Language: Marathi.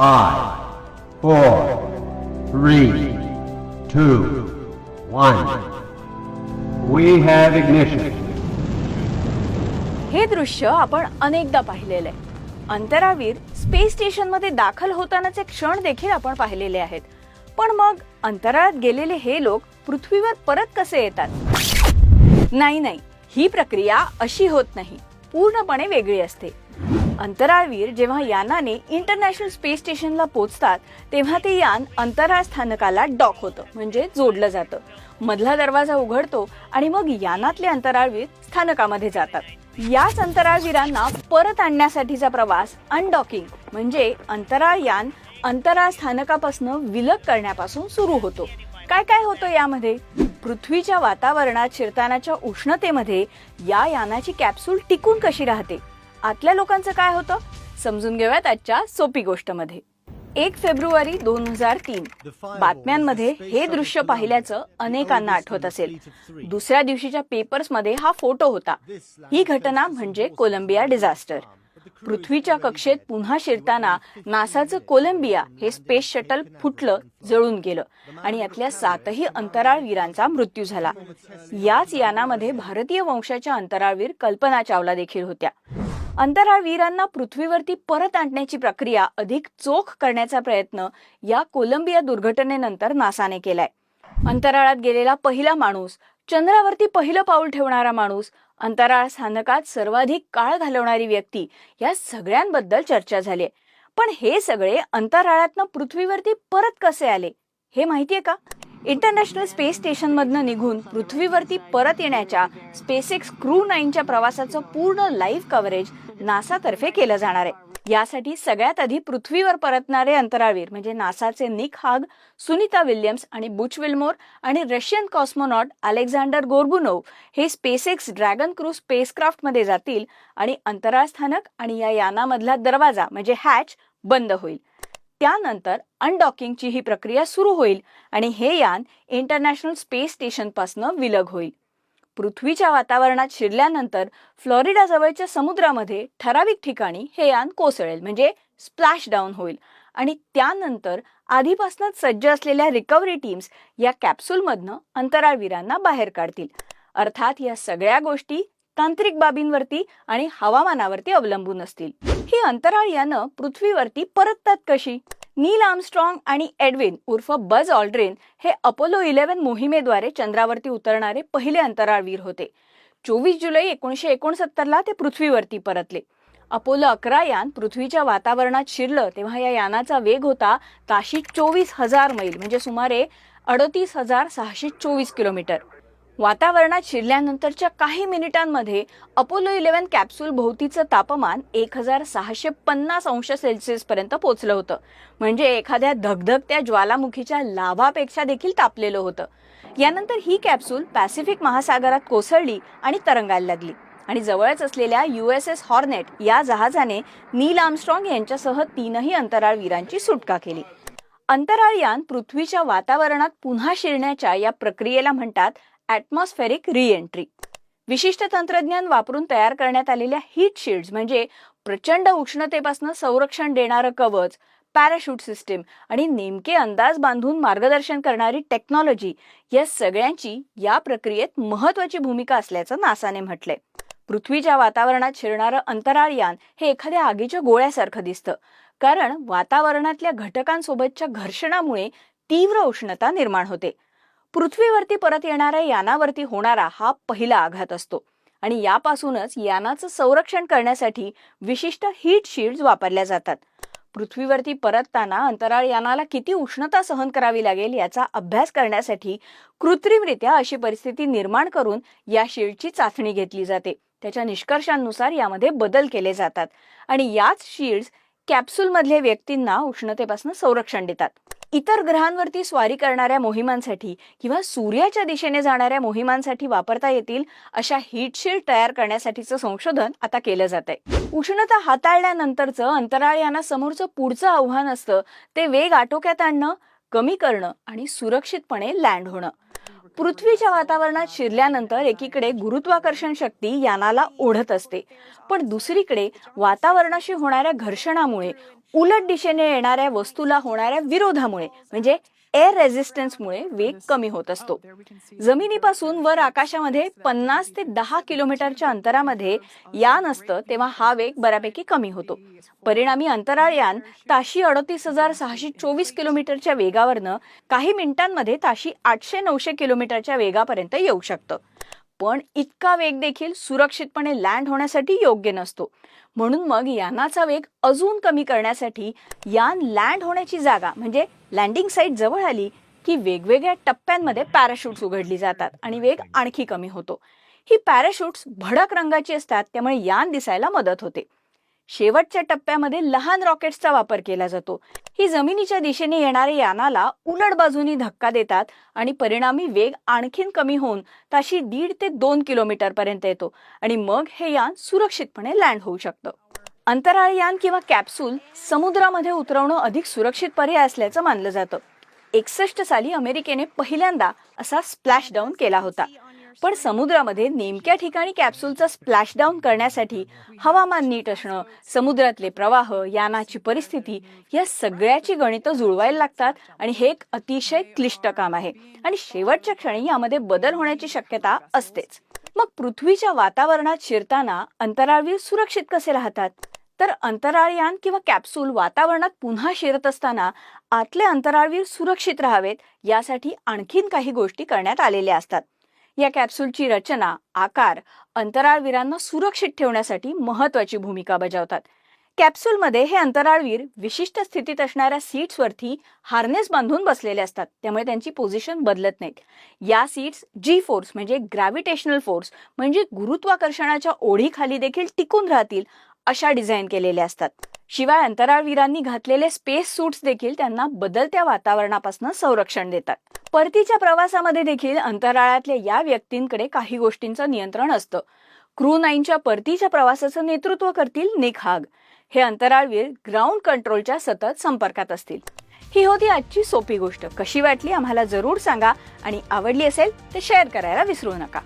five, four, three, two, one. We have ignition. हे दृश्य आपण अनेकदा पाहिलेलं आहे. अंतरावीर स्पेस स्टेशनमध्ये दाखल होतानाचे क्षण देखील आपण पाहिलेले आहेत. पण मग अंतराळात गेलेले हे लोक पृथ्वीवर परत कसे येतात? नाही नाही. ही प्रक्रिया अशी होत नाही. पूर्णपणे वेगळी असते. अंतराळवीर जेव्हा यानाने इंटरनॅशनल स्पेस स्टेशनला पोहोचतात तेव्हा ते यान अंतराळ स्थानकाला डॉक होतं म्हणजे जोडलं जातं. मधला दरवाजा उघडतो आणि मग यानातले अंतराळवीर स्थानकामध्ये जातात. याच अंतराळवीरांना परत आणण्यासाठीचा प्रवास अनडॉकिंग म्हणजे अंतराळ यान अंतराळ स्थानकापासून विलग करण्यापासून सुरू होतो. काय काय होतं यामध्ये? पृथ्वीच्या वातावरणात शिरतानाच्या उष्णतेमध्ये या यानाची कॅप्सूल टिकून कशी राहते? आतल्या लोकांचं काय होतं? समजून घेऊयात आजच्या सोपी गोष्टमध्ये एक फेब्रुवारी दोन हजार तीन. बातम्यांमध्ये हे दृश्य पाहिल्याचं अनेकांना आठवत असेल. दुसऱ्या दिवशीच्या पेपर्समध्ये हा फोटो होता. ही घटना म्हणजे कोलंबिया डिझास्टर. पृथ्वीच्या कक्षेत पुन्हा शिरताना नासाचं कोलंबिया हे स्पेस शटल फुटलं जळून गेलं. आणि यातल्या सातही अंतराळवीरांचा मृत्यू झाला. याच यानामध्ये भारतीय वंशाच्या अंतराळवीर कल्पना चावला देखील होत्या. अंतराळवीरांना पृथ्वीवरती परत आणण्याची प्रक्रिया अधिक चोख करण्याचा प्रयत्न या कोलंबिया दुर्घटनेनंतर नासाने केलाय. अंतराळात गेलेला पहिला माणूस चंद्रावरती पहिलं पाऊल ठेवणारा माणूस अंतराळ स्थानकात सर्वाधिक काळ घालवणारी व्यक्ती या सगळ्यांबद्दल चर्चा झाली पण हे सगळे अंतराळातनं पृथ्वीवरती परत कसे आले हे माहितीये का? इंटरनॅशनल स्पेस स्टेशनमधनं निघून पृथ्वीवरती परत येण्याच्या स्पेसएक्स क्रू नाईनच्या प्रवासाचं पूर्ण लाईव्ह कव्हरेज नासातर्फे केलं जाणार आहे. यासाठी सगळ्यात आधी पृथ्वीवर परतणारे अंतराळवीर म्हणजे नासाचे निक हाग सुनीता विल्यम्स आणि बुच विल्मोर आणि रशियन कॉस्मोनॉट अलेक्झांडर गोर्बुनोव हे स्पेसएक्स ड्रॅगन क्रू स्पेसक्राफ्टमध्ये जातील आणि अंतराळ स्थानक आणि या यानामधला दरवाजा म्हणजे हॅच बंद होईल. त्यानंतर अनडॉकिंगची ही प्रक्रिया सुरू होईल आणि हे यान इंटरनॅशनल स्पेस स्टेशनपासून विलग होईल. पृथ्वीच्या वातावरणात शिरल्यानंतर फ्लॉरिडाजवळच्या समुद्रामध्ये ठराविक ठिकाणी हे यान कोसळेल म्हणजे स्प्लॅश डाऊन होईल. आणि त्यानंतर आधीपासूनच सज्ज असलेल्या रिकव्हरी टीम्स या कॅप्सूलमधनं अंतराळवीरांना बाहेर काढतील. अर्थात या सगळ्या गोष्टी तांत्रिक बाबींवरती आणि हवामानावरती अवलंबून असतील. ही अंतराळ यानं पृथ्वीवरती परततात कशी? नील आर्मस्ट्रॉंग आणि एडविन उर्फ बज ऑल्ड्रेन हे अपोलो इलेव्हन मोहिमेद्वारे चंद्रावरती उतरणारे पहिले अंतराळवीर होते. चोवीस जुलै एकोणीशे एकोणसत्तरला ते पृथ्वीवरती परतले. अपोलो अकरा यान पृथ्वीच्या वातावरणात शिरलं तेव्हा या यानाचा वेग होता ताशी चोवीस हजार मैल म्हणजे सुमारे अडतीस हजार सहाशे चोवीस किलोमीटर. वातावरणात शिरल्यानंतरच्या काही मिनिटांमध्ये अपोलो इलेव्हन कॅप्सूल भोवतीचं तापमान एक हजार सहाशे पन्नास अंश सेल्सिअस पर्यंत पोहोचलं होतं. म्हणजे एखाद्या धगधगत्या ज्वालामुखीच्या लाभापेक्षा देखील तापलेलं होतं. यानंतर ही कॅप्सूल पॅसिफिक महासागरात कोसळली आणि तरंगायला लागली. आणि जवळच असलेल्या यू एस एस हॉर्नेट या जहाजाने नील आर्मस्ट्रॉंग यांच्यासह तीनही अंतराळवीरांची सुटका केली. अंतराळयान पृथ्वीच्या वातावरणात पुन्हा शिरण्याच्या या प्रक्रियेला म्हणतात ॲटमॉस्फेरिक रिएंट्री विशिष्ट तंत्रज्ञान वापरून तयार करण्यात आलेल्या हीट शील्ड्स म्हणजे प्रचंड उष्णतेपासून संरक्षण देणारं कवच पॅराशूट सिस्टीम आणि नेमके अंदाज बांधून मार्गदर्शन करणारी टेक्नॉलॉजी या सगळ्यांची या प्रक्रियेत महत्वाची भूमिका असल्याचं नासाने म्हटलंय. पृथ्वीच्या वातावरणात शिरणारं अंतराळयान हे एखाद्या आगीच्या गोळ्यासारखं दिसतं. कारण वातावरणातल्या घटकांसोबतच्या घर्षणामुळे तीव्र उष्णता निर्माण होते. पृथ्वीवरती परत येणाऱ्या यानावरती होणारा हा पहिला आघात असतो. आणि यापासूनच यानाचं संरक्षण करण्यासाठी विशिष्ट हीट शील्ड वापरल्या जातात. पृथ्वीवरती परतताना अंतराळ यानाला किती उष्णता सहन करावी लागेल याचा अभ्यास करण्यासाठी कृत्रिमरित्या अशी परिस्थिती निर्माण करून या शील्डची चाचणी घेतली जाते. त्याच्या निष्कर्षांनुसार यामध्ये बदल केले जातात. आणि याच शील्ड्स कॅप्सूलमधल्या व्यक्तींना उष्णतेपासून संरक्षण देतात. इतर ग्रहांवरती स्वारी करणाऱ्या मोहिमांसाठी किंवा सूर्याच्या दिशेने जाणाऱ्या मोहिमांसाठी वापरता येतील अशा हीटशील्ड तयार करण्यासाठीचं संशोधन आता केलं जात आहे उष्णता हाताळल्यानंतरचं अंतराळयानासमोरचं पुढचं आव्हान असतं. ते वेग आटोक्यात आणणं कमी करणं आणि सुरक्षितपणे लँड होणं. पृथ्वीच्या वातावरणात शिरल्यानंतर एकीकडे गुरुत्वाकर्षण शक्ती यानाला ओढत असते. पण दुसरीकडे वातावरणाशी होणाऱ्या घर्षणामुळे उलट दिशेने येणाऱ्या वस्तूला होणाऱ्या विरोधामुळे म्हणजे एअर रेझिस्टन्समुळे वेग कमी होत असतो. जमिनीपासून वर आकाशामध्ये पन्नास ते दहा किलोमीटरच्या अंतरामध्ये यान असतं तेव्हा हा वेग बऱ्यापैकी कमी होतो. परिणामी अंतराळ यान ताशी अडतीस हजार सहाशे चोवीस किलोमीटरच्या वेगावरनं काही मिनिटांमध्ये ताशी आठशे नऊशे किलोमीटरच्या वेगापर्यंत येऊ शकतं. पण इतका वेग देखील सुरक्षितपणे लँड होण्यासाठी योग्य नसतो. म्हणून मग यानाचा वेग अजून कमी करण्यासाठी यान लँड होण्याची जागा म्हणजे लँडिंग साईट जवळ आली की वेगवेगळ्या टप्प्यांमध्ये पॅराशूट्स उघडली जातात आणि वेग आणखी कमी होतो. ही पॅराशूट्स भडक रंगाची असतात त्यामुळे यान दिसायला मदत होते. शेवटच्या टप्प्यामध्ये लहान रॉकेट्सचा वापर केला जातो. ही जमिनीच्या दिशेने येणाऱ्या यानाला उलट बाजूनी धक्का देतात आणि परिणामी वेग आणखीन कमी होऊन ताशी दीड ते दोन किलोमीटर पर्यंत येतो आणि मग हे यान सुरक्षितपणे लँड होऊ शकतं. अंतराळ यान किंवा कॅप्सूल समुद्रामध्ये उतरवणं अधिक सुरक्षित पर्याय असल्याचं मानलं जातं. एकसष्ट साली अमेरिकेने पहिल्यांदा असा स्प्लॅश डाऊन केला होता. पण समुद्रामध्ये नेमक्या ठिकाणी कॅप्सूलचा स्प्लॅश डाऊन करण्यासाठी हवामान नीट असणं समुद्रातले प्रवाह यानाची परिस्थिती या सगळ्याची गणितं जुळवायला लागतात आणि हे एक अतिशय क्लिष्ट काम आहे. आणि शेवटच्या क्षणी यामध्ये बदल होण्याची शक्यता असतेच. मग पृथ्वीच्या वातावरणात शिरताना अंतराळवीर सुरक्षित कसे राहतात? तर अंतराळयान किंवा कॅप्सूल वातावरणात पुन्हा शिरत असताना आतले अंतराळवीर सुरक्षित राहावेत यासाठी आणखीन काही गोष्टी करण्यात आलेल्या असतात. या कॅप्सूलची रचना आकार अंतराळवीरांना सुरक्षित ठेवण्यासाठी महत्वाची भूमिका बजावतात. कॅप्सूलमध्ये हे अंतराळवीर विशिष्ट स्थितीत असणाऱ्या सीट्सवरती हार्नेस बांधून बसलेले असतात. त्यामुळे त्यांची पोझिशन बदलत नाहीत. या सीट्स जी फोर्स म्हणजे ग्रॅव्हिटेशनल फोर्स म्हणजे गुरुत्वाकर्षणाच्या ओढीखाली देखील टिकून राहतील अशा डिझाईन केलेल्या असतात. शिवाय अंतराळवीरांनी घातलेले स्पेस सूट्स देखील त्यांना बदलत्या वातावरणापासून संरक्षण देतात. परतीच्या प्रवासामध्ये देखील अंतराळातल्या या व्यक्तींकडे काही गोष्टींचं नियंत्रण असतं. क्रू नाईनच्या परतीच्या प्रवासाचं नेतृत्व करतील निक हाग. हे अंतराळवीर ग्राउंड कंट्रोलच्या सतत संपर्कात असतील. ही होती आजची सोपी गोष्ट. कशी वाटली आम्हाला जरूर सांगा आणि आवडली असेल तर शेअर करायला विसरू नका.